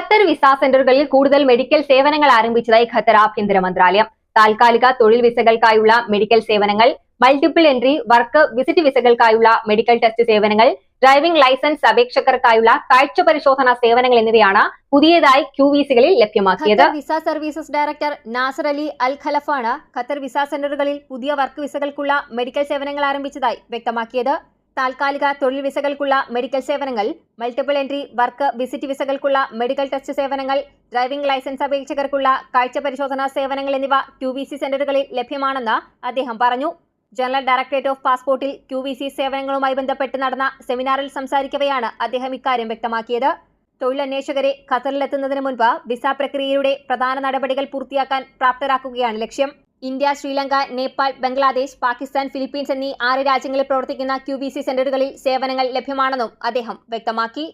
Qatar visa സെന്ററുകളിൽ കൂടുതൽ medical സേവനങ്ങൾ ആരംഭിച്ചതായി ഖത്തർ ആഭ്യന്തര മന്ത്രാലയം. താൽക്കാലിക തൊഴിൽ വിസകൾക്കായുള്ള മെഡിക്കൽ സേവനങ്ങൾ മൾട്ടിപ്പിൾ എൻട്രി വർക്ക് വിസിറ്റ് വിസകൾക്കായുള്ള മെഡിക്കൽ ടെസ്റ്റ് സേവനങ്ങൾ ഡ്രൈവിംഗ് ലൈസൻസ് അപേക്ഷകർക്കായുള്ള കാഴ്ച പരിശോധനാ സേവനങ്ങൾ എന്നിവയാണ് പുതിയതായി ക്യു വിസികളിൽ ലഭ്യമാക്കിയത് visa services director Nasser Ali Al ഖലഫാണ് Qatar visa സെന്ററുകളിൽ പുതിയ വർക്ക് വിസകൾക്കുള്ള മെഡിക്കൽ സേവനങ്ങൾ ആരംഭിച്ചതായി വ്യക്തമാക്കിയത്. താൽക്കാലിക തൊഴിൽ വിസകൾക്കുള്ള മെഡിക്കൽ സേവനങ്ങൾ മൾട്ടിപ്പിൾ എൻട്രി വർക്ക് വിസിറ്റ് വിസകൾക്കുള്ള മെഡിക്കൽ ടെസ്റ്റ് സേവനങ്ങൾ ഡ്രൈവിംഗ് ലൈസൻസ് അപേക്ഷകർക്കുള്ള കാഴ്ച പരിശോധനാ സേവനങ്ങൾ എന്നിവ ക്യു വി സി സെന്ററുകളിൽ ലഭ്യമാണെന്ന് അദ്ദേഹം പറഞ്ഞു. ജനറൽ ഡയറക്ടറേറ്റ് ഓഫ് പാസ്പോർട്ടിൽ ക്യു വി സി സേവനങ്ങളുമായി ബന്ധപ്പെട്ട് നടന്ന സെമിനാറിൽ സംസാരിക്കവെയാണ് അദ്ദേഹം ഇക്കാര്യം വ്യക്തമാക്കിയത്. തൊഴിലന്വേഷകരെ ഖത്തറിലെത്തുന്നതിന് മുൻപ് വിസ പ്രക്രിയയുടെ പ്രധാന നടപടികൾ പൂർത്തിയാക്കാൻ പ്രാപ്തരാക്കുകയാണ് ലക്ഷ്യം. ഇന്ത്യ ശ്രീലങ്ക നേപ്പാൾ ബംഗ്ലാദേശ് പാകിസ്ഥാൻ ഫിലിപ്പീൻസ് എന്നീ ആറ് രാജ്യങ്ങളിൽ പ്രവർത്തിക്കുന്ന ക്യു സെന്ററുകളിൽ സേവനങ്ങൾ ലഭ്യമാണെന്നും അദ്ദേഹം വ്യക്തമാക്കി.